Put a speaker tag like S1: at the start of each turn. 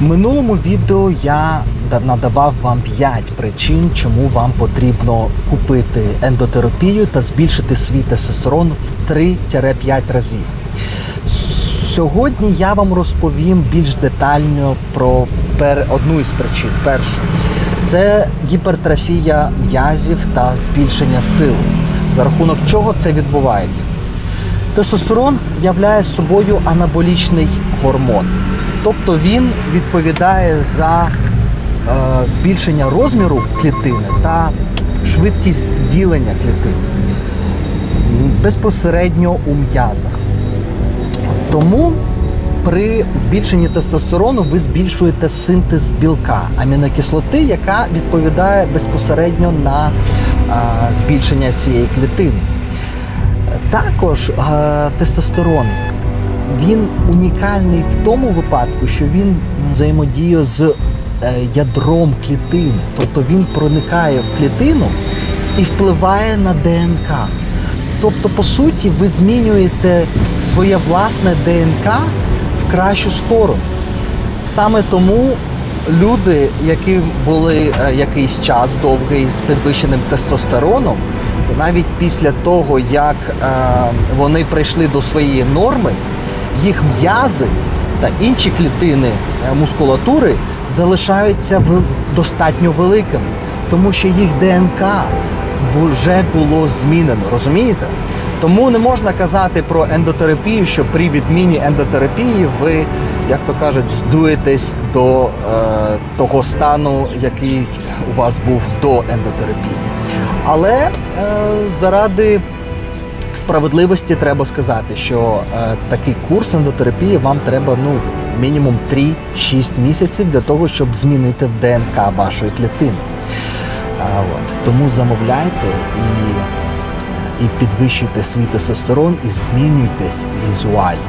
S1: Минулому відео я надавав вам 5 причин, чому вам потрібно купити ендотерапію та збільшити свій тестостерон в 3-5 разів. Сьогодні я вам розповім більш детально про пер... одну із причин. Першу це гіпертрофія м'язів та збільшення сили. За рахунок чого це відбувається? Тестостерон являє собою анаболічний гормон. Тобто він відповідає за е, збільшення розміру клітини та швидкість ділення клітини безпосередньо у м'язах. Тому при збільшенні тестостерону ви збільшуєте синтез білка, амінокислоти, яка відповідає безпосередньо на е, збільшення цієї клітини. Також е, тестостерон він унікальний в тому випадку, що він взаємодіє з е, ядром клітини, тобто він проникає в клітину і впливає на ДНК. Тобто, по суті, ви змінюєте своє власне ДНК в кращу сторону. Саме тому люди, які були е, якийсь час довгий з підвищеним тестостероном, то навіть після того, як е, вони прийшли до своєї норми, їх м'язи та інші клітини е, мускулатури залишаються достатньо великими, тому що їх ДНК вже було змінено, розумієте? Тому не можна казати про ендотерапію, що при відміні ендотерапії ви, як то кажуть, здуєтесь до е, того стану, який у вас був до ендотерапії. Але е, заради справедливості треба сказати, що е, такий курс ендотерапії вам треба ну, мінімум 3-6 місяців для того, щоб змінити в ДНК вашої клітини. А, от. Тому замовляйте і, і підвищуйте свій тестостерон і змінюйтесь візуально.